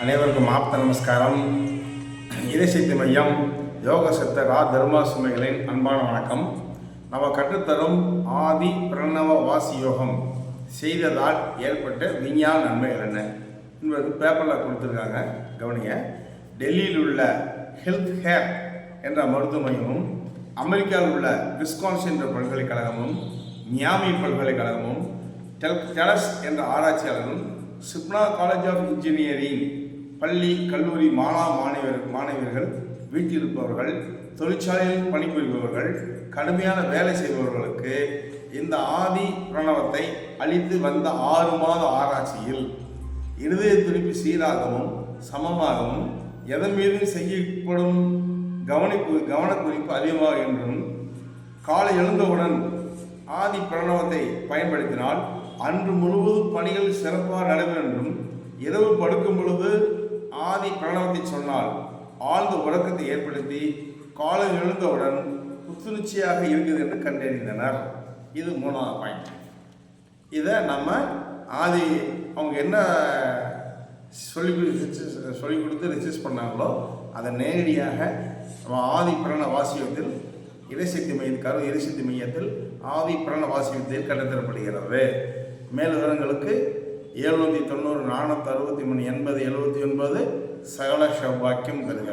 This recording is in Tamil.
அனைவருக்கும் ஆப்த நமஸ்காரம். இறைசக்தி மையம் யோக சித்த ரா தர்மா சுமைகளின் அன்பான வணக்கம். நம்ம கற்றுத்தரும் ஆதி பிரணவ வாசி யோகம் செய்ததால் ஏற்பட்ட விஞ்ஞான நன்மைகள் என்ன? என்பது பேப்பரில் கொடுத்துருக்காங்க. கவனிங்க. டெல்லியில் உள்ள ஹெல்த் ஹேர் என்ற மருத்துவ மையமும் அமெரிக்காவில் உள்ள விஸ்கான்சின் என்ற பல்கலைக்கழகமும் மியாமி பல்கலைக்கழகமும் டெல் டெலஸ் என்ற ஆராய்ச்சியாளரும் சிப்னா காலேஜ் ஆஃப் இன்ஜினியரிங் பள்ளி கல்லூரி மாணா மாணவர் மாணவியர்கள் வீட்டில் இருப்பவர்கள் தொழிற்சாலையில் பணிபுரிபவர்கள் கடுமையான வேலை செய்பவர்களுக்கு இந்த ஆதி பிரணவத்தை அளித்து வந்த ஆறு மாத ஆராய்ச்சியில் இருதய துடிப்பு சீராகவும் சமமாகவும் எதன் மீதும் செய்யப்படும் கவனிப்பு கவனக்குறிப்பு அதிகமாக என்றும் காலை எழுந்தவுடன் ஆதி பிரணவத்தை பயன்படுத்தினால் அன்று முழுவதும் பணிகள் சிறப்பாக நடைபெறும் என்றும் இரவு படுக்கும் பொழுது ஆதி பிரணவத்தை சொன்னால் ஆழ்ந்த உறக்கத்தை ஏற்படுத்தி காலை எழுந்தவுடன் புத்துணர்ச்சியாக இருக்குது என்று கண்டறிந்தனர். இது மூணாவது பாயிண்ட் இதை நம்ம ஆதி அவங்க என்ன சொல்லி கொடு- சொல்லி கொடுத்து ரிசர்ச் பண்ணாங்களோ அதை நேரடியாக நம்ம ஆதி பிரண வாசியத்தில் இறைசக்தி மைய கரு மையத்தில் ஆதி பிரண வாசியத்தில் கட்டத்தரப்படுகிறது மேல் விவரங்களுக்கு எழுநூற்றி தொண்ணூறு நானூற்றி அறுபத்தி மூணு எண்பது எழுபத்தி ஒன்பது சகல செவ்வாக்கியம் தருக